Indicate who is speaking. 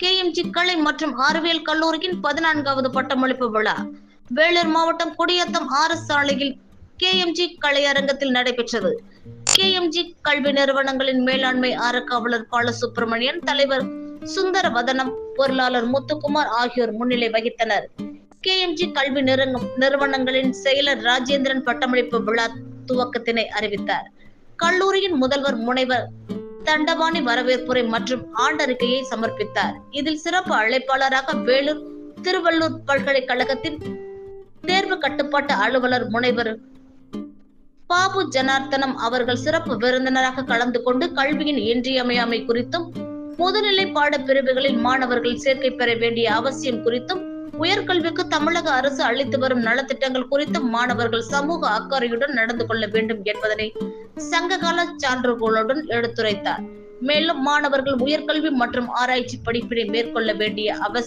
Speaker 1: K M G கலை மற்றும் அறிவியல் கல்லூரியின் பதினான்காவது பட்டமளிப்பு விழா. வேலூர் மாவட்டம் குடியாத்தம் ஆறு சாலையில் கே எம் ஜி கலையரங்கத்தில் நடைபெற்றது. கே எம் ஜி கல்வி நிறுவனங்களின் மேலாண்மை அறக்காவலர் பாலசுப்ரமணியன் தலைவர் சுந்தர வதனம் பொருளாளர் முத்துக்குமார் ஆகியோர் முன்னிலை வகித்தனர். கே எம் ஜி கல்வி நிறுவனங்களின் செயலர் ராஜேந்திரன் பட்டமளிப்பு விழா துவக்கத்தினை அறிவித்தார். கல்லூரியின் முதல்வர் முனைவர் தண்டபாணி வரவேற்புரை மற்றும் ஆண்டறிக்கையை சமர்ப்பித்தார். இதில் சிறப்பு அழைப்பாளராக வேலூர் திருவள்ளூர் பல்கலைக்கழகத்தின் தேர்வு கட்டுப்பாட்டு அலுவலர் முனைவர் பாபு ஜனார்த்தனம் அவர்கள் சிறப்பு விருந்தினராக கலந்து கொண்டு கல்வியின் இன்றியமையாமை குறித்தும் முதுநிலை பாட பிரிவுகளில் மாணவர்கள் சேர்க்கை பெற வேண்டிய அவசியம் குறித்தும் உயர்கல்விக்கு தமிழக அரசு அளித்து வரும் நலத்திட்டங்கள் குறித்தும் மாணவர்கள் சமூக அக்கறையுடன் நடந்து கொள்ள வேண்டும் என்பதனை சங்ககால சான்றுகளுடன் எடுத்துரைத்தார். மேலும் மாணவர்கள் உயர்கல்வி மற்றும் ஆராய்ச்சி படிப்பினை மேற்கொள்ள வேண்டிய அவசியம்